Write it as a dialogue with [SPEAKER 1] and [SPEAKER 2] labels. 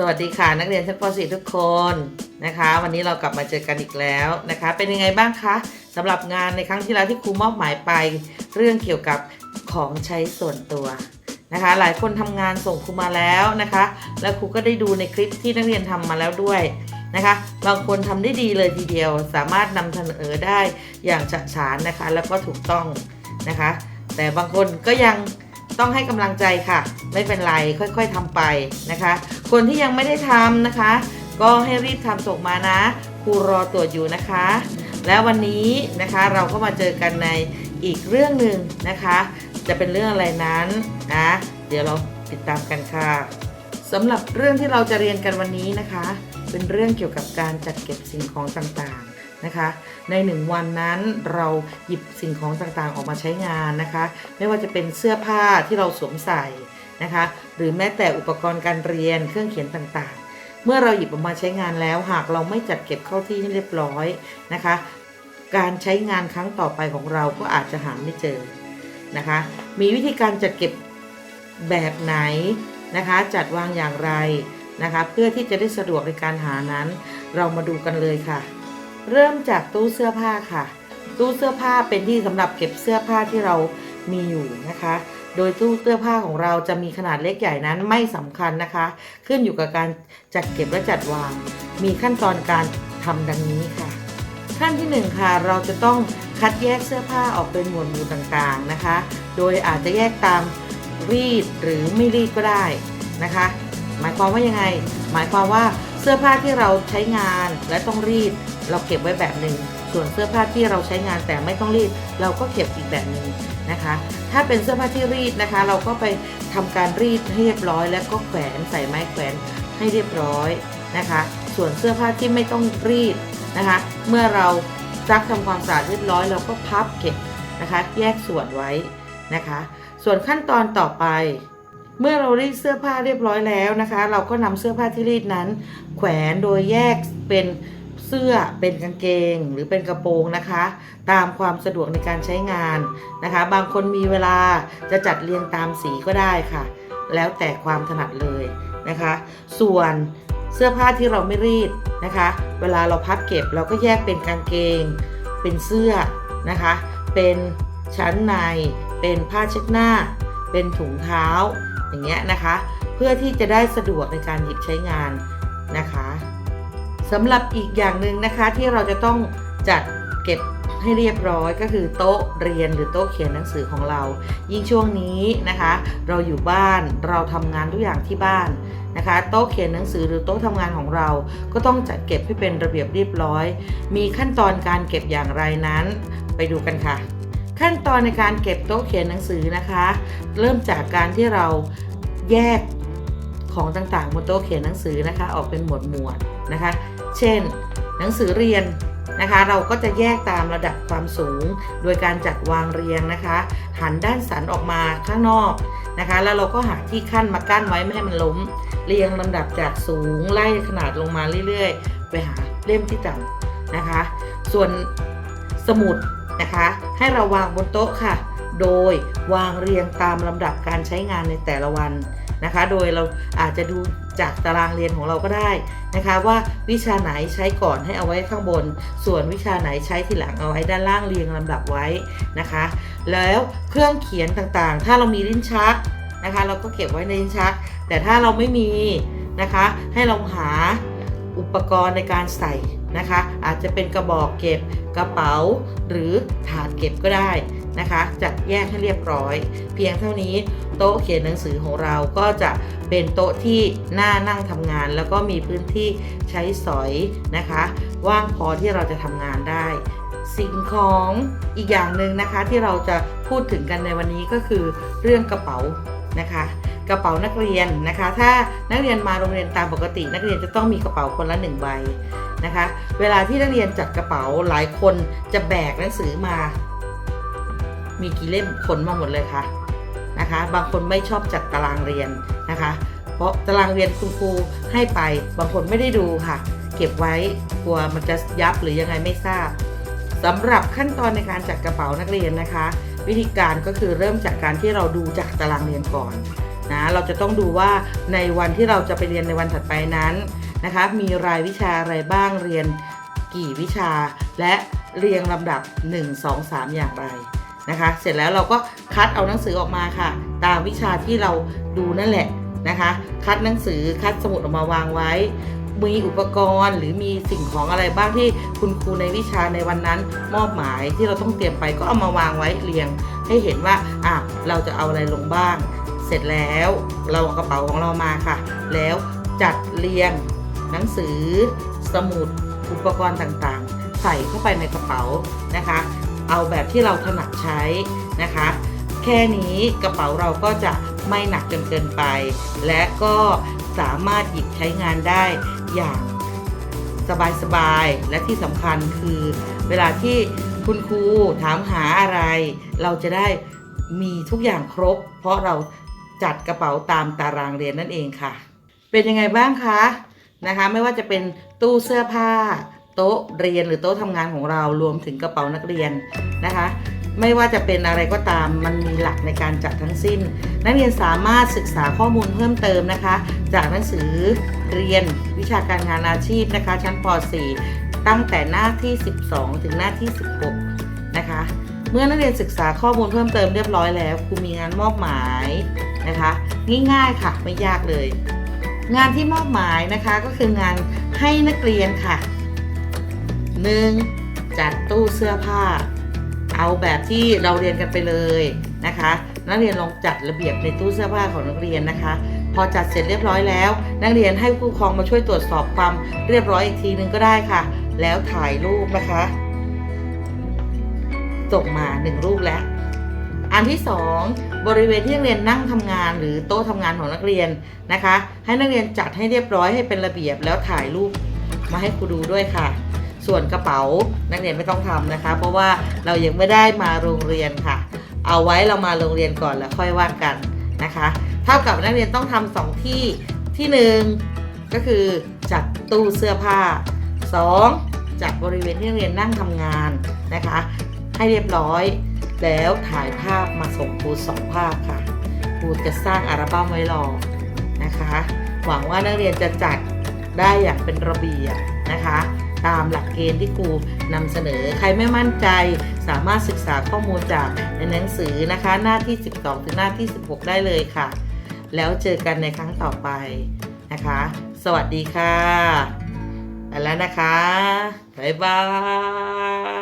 [SPEAKER 1] สวัสดีค่ะนักเรียนชั้นป .4 ทุกคนนะคะ วันนี้เรากลับมาเจอกันอีกแล้วนะคะ เป็นยังไงบ้างคะสำหรับงานในครั้งที่แล้วที่ครูมอบหมายไป เรื่องเกี่ยวกับของใช้ส่วนตัวนะคะ หลายคนทำงานส่งครูมาแล้วนะคะ แล้วครูก็ได้ดูในคลิปที่นักเรียนทำมาแล้วด้วยนะคะบางคนทำได้ดีเลยทีเดียว สามารถนำเสนอได้อย่างฉะฉานนะคะ แล้วก็ถูกต้องนะคะ แต่บางคนก็ยัง ต้องให้กำลังใจค่ะ ไม่เป็นไรค่อยๆทำไปนะคะ คนที่ยังไม่ได้ทำนะคะ ก็ให้รีบทำส่งมานะครูรอตรวจอยู่นะคะ แล้ววันนี้นะคะเราก็มาเจอกันในอีกเรื่องหนึ่งนะคะ จะเป็นเรื่องอะไรนั้นนะเดี๋ยวเราติดตามกันค่ะสำหรับเรื่องที่เราจะเรียนกันวันนี้นะคะ เป็นเรื่องเกี่ยวกับการจัดเก็บสิ่งของต่างๆ นะคะ ในหนึ่งวันนั้นเราหยิบสิ่งของต่างๆออกมาใช้งานนะคะ ไม่ว่าจะเป็นเสื้อผ้าที่เราสวมใส่นะคะ หรือแม้แต่อุปกรณ์การเรียนเครื่องเขียนต่างๆ เมื่อเราหยิบออกมาใช้งานแล้ว หากเราไม่จัดเก็บเข้าที่ให้เรียบร้อยนะคะ การใช้งานครั้งต่อไปของเราก็อาจจะหาไม่เจอนะคะ มีวิธีการจัดเก็บแบบไหนนะคะ จัดวางอย่างไรนะคะ เพื่อที่จะได้สะดวกในการหานั้น เรามาดูกันเลยค่ะ เริ่มจากตู้เสื้อผ้าค่ะ ตู้เสื้อผ้าเป็นที่สำหรับเก็บเสื้อผ้าที่เรามีอยู่นะคะ โดยตู้เสื้อผ้าของเราจะมีขนาดเล็กใหญ่นั้นไม่สำคัญนะคะ ขึ้นอยู่กับการจัดเก็บและจัดวาง มีขั้นตอนการทำดังนี้ค่ะ ขั้นที่หนึ่งค่ะเราจะต้องคัดแยกเสื้อผ้าออกเป็นหมวดหมู่ต่างๆนะคะ โดยอาจจะแยกตามรีดหรือไม่รีดก็ได้นะคะ หมายความว่ายังไง หมายความว่าเสื้อผ้าที่เราใช้งานและต้องรีด เราเก็บไว้แบบหนึ่งส่วนเสื้อผ้าที่เราใช้งานแต่ไม่ต้องรีด เราก็เก็บอีกแบบหนึ่งนะคะ ถ้าเป็นเสื้อผ้าที่รีดนะคะ เราก็ไปทำการรีดให้เรียบร้อย แล้วก็แขวนใส่ไม้แขวนให้เรียบร้อยนะคะ ส่วนเสื้อผ้าที่ไม่ต้องรีดนะคะ เมื่อเราซักทำความสะอาดเรียบร้อยเราก็พับเก็บนะคะ แยกส่วนไว้นะคะ ส่วนขั้นตอนต่อไป เมื่อเรารีดเสื้อผ้าเรียบร้อยแล้วนะคะ เราก็นำเสื้อผ้าที่รีดนั้น แขวนโดยแยกเป็น เสื้อเป็นกางเกงหรือเป็นกระโปรงนะคะ ตามความสะดวกในการใช้งานนะคะ บางคนมีเวลาจะจัดเรียงตามสีก็ได้ค่ะ แล้วแต่ความถนัดเลยนะคะ ส่วนเสื้อผ้าที่เราไม่รีดนะคะ เวลาเราพับเก็บเราก็แยกเป็นกางเกง เป็นเสื้อนะคะ เป็นชั้นใน เป็นผ้าเช็ดหน้า เป็นถุงเท้าอย่างเงี้ยนะคะ เพื่อที่จะได้สะดวกในการหยิบใช้งานนะคะ สำหรับอีกอย่างหนึ่งนะคะที่เราจะต้องจัดเก็บให้เรียบร้อยก็คือโต๊ะเรียนหรือโต๊ะเขียนหนังสือของเรา ยิ่งช่วงนี้นะคะ เราอยู่บ้านเราทำงานทุกอย่างที่บ้านนะคะโต๊ะเขียนหนังสือหรือโต๊ะทำงานของเรา ก็ต้องจัดเก็บให้เป็นระเบียบเรียบร้อย มีขั้นตอนการเก็บอย่างไรนั้น ไปดูกันค่ะ ขั้นตอนในการเก็บโต๊ะเขียนหนังสือนะคะ เริ่มจากการที่เราแยกของต่างๆบนโต๊ะเขียนหนังสือนะคะ ออกเป็นหมวดหมวดนะคะ เช่น หนังสือเรียนนะคะ เราก็จะแยกตามระดับความสูง โดยการจัดวางเรียงนะคะ หันด้านสันออกมาข้างนอกนะคะ แล้วเราก็หาที่ขั้นมากั้นไว้ไม่ให้มันล้ม เรียงลำดับจากสูงไล่ขนาดลงมาเรื่อยๆ ไปหาเล่มที่ต่ำนะคะ ส่วนสมุดนะคะ ให้เราวางบนโต๊ะค่ะ โดยวางเรียงตามลำดับการใช้งานในแต่ละวันนะคะ โดยเราอาจจะดู จากตารางเรียนของเราก็ได้นะคะ ว่าวิชาไหนใช้ก่อนให้เอาไว้ข้างบน ส่วนวิชาไหนใช้ทีหลังเอาไว้ด้านล่างเรียงลำดับไว้นะคะ แล้วเครื่องเขียนต่างๆ ถ้าเรามีลิ้นชักนะคะ เราก็เก็บไว้ในลิ้นชัก แต่ถ้าเราไม่มีนะคะ ให้เราหาอุปกรณ์ในการใส่นะคะ อาจจะเป็นกระบอกเก็บกระเป๋า หรือถาดเก็บก็ได้ นะคะ จัดแยกให้เรียบร้อย เพียงเท่านี้โต๊ะเขียนหนังสือของเราก็จะเป็นโต๊ะที่น่านั่งทำงาน แล้วก็มีพื้นที่ใช้สอยนะคะ ว่างพอที่เราจะทำงานได้ สิ่งของอีกอย่างหนึ่งนะคะที่เราจะพูดถึงกันในวันนี้ก็คือเรื่องกระเป๋านะคะกระเป๋านักเรียนนะคะ ถ้านักเรียนมาโรงเรียนตามปกติ นักเรียนจะต้องมีกระเป๋าคนละหนึ่งใบนะคะ เวลาที่นักเรียนจัดกระเป๋าหลายคนจะแบกหนังสือมา มีกี่เล่มขนมาหมดเลยค่ะนะคะ บางคนไม่ชอบจัดตารางเรียนนะคะ เพราะตารางเรียนคุณครูให้ไป บางคนไม่ได้ดูค่ะ เก็บไว้กลัวมันจะยับหรือยังไงไม่ทราบสำหรับขั้นตอนในการจัดกระเป๋านักเรียนนะคะ วิธีการก็คือเริ่มจากการที่เราดูจากตารางเรียนก่อนนะเราจะต้องดูว่าในวันที่เราจะไปเรียนในวันถัดไปนั้นนะคะ มีรายวิชาอะไรบ้างเรียนกี่วิชา และเรียงลำดับ 1 2 3 อย่างไร นะคะ เสร็จแล้วเราก็คัดเอาหนังสือออกมาค่ะ ตามวิชาที่เราดูนั่นแหละนะคะ คัดหนังสือคัดสมุดออกมาวางไว้ มีอุปกรณ์หรือมีสิ่งของอะไรบ้างที่คุณครูในวิชาในวันนั้น มอบหมายที่เราต้องเตรียมไปก็เอามาวางไว้เรียง ให้เห็นว่าอะเราจะเอาอะไรลงบ้าง เสร็จแล้วเราเอากระเป๋าของเรามาค่ะ แล้วจัดเรียงหนังสือ สมุดอุปกรณ์ต่างๆ ใส่เข้าไปในกระเป๋านะคะ เอาแบบที่เราถนัดใช้นะคะ แค่นี้กระเป๋าเราก็จะไม่หนักจนเกินไป และก็สามารถหยิบใช้งานได้อย่างสบายๆ และที่สำคัญคือ เวลาที่คุณครูถามหาอะไร เราจะได้มีทุกอย่างครบ เพราะเราจัดกระเป๋าตามตารางเรียนนั่นเองค่ะ เป็นยังไงบ้างคะนะคะ ไม่ว่าจะเป็นตู้เสื้อผ้า โต๊ะเรียนหรือโต๊ะทำงานของเรารวมถึงกระเป๋านักเรียนนะคะ ไม่ว่าจะเป็นอะไรก็ตามมันมีหลักในการจัดทั้งสิ้น นักเรียนสามารถศึกษาข้อมูลเพิ่มเติมนะคะ จากหนังสือเรียนวิชาการงานอาชีพนะคะ ชั้นป .4 ตั้งแต่หน้าที่ 12 ถึงหน้าที่ 16 นะคะ เมื่อนักเรียนศึกษาข้อมูลเพิ่มเติมเรียบร้อยแล้วครูมีงานมอบหมายนะคะ ง่ายๆค่ะไม่ยากเลย งานที่มอบหมายนะคะก็คืองานให้นักเรียนค่ะ 1. จัดตู้เสื้อผ้า เอาแบบที่เราเรียนกันไปเลยนะคะ นักเรียนลองจัดระเบียบในตู้เสื้อผ้าของนักเรียนนะคะ พอจัดเสร็จเรียบร้อยแล้ว นักเรียนให้ผู้ปกครองมาช่วยตรวจสอบความเรียบร้อยอีกทีนึงก็ได้ค่ะ แล้วถ่ายรูปนะคะส่งมาหนึ่งรูปแล้วอันที่สองบริเวณที่นักเรียนนั่งทำงานหรือโต๊ะทำงานของนักเรียนนะคะ ให้นักเรียนจัดให้เรียบร้อยให้เป็นระเบียบแล้วถ่ายรูปมาให้ครูดูด้วยค่ะ ส่วนกระเป๋านักเรียนไม่ต้องทำนะคะ เพราะว่าเรายังไม่ได้มาโรงเรียนค่ะ เอาไว้เรามาโรงเรียนก่อนแล้วค่อยว่ากันนะคะเท่ากับนักเรียนต้องทำสองที่ที่หนึ่งก็คือจัดตู้เสื้อผ้าสองจัดบริเวณที่นักเรียนนั่งทำงานนะคะ ให้เรียบร้อยแล้วถ่ายภาพมาส่งครูสองภาพค่ะครูจะสร้างอัลบั้มไว้รอนะคะ หวังว่านักเรียนจะจัดได้อย่างเป็นระเบียบนะคะ ตามหลักเกณฑ์ที่ครูนำเสนอ ใครไม่มั่นใจสามารถศึกษาข้อมูลจากในหนังสือนะคะ หน้าที่ 12 ถึงหน้าที่ 16 ได้เลยค่ะ แล้วเจอกันในครั้งต่อไปนะคะ สวัสดีค่ะ ไปแล้วนะคะ บ๊ายบาย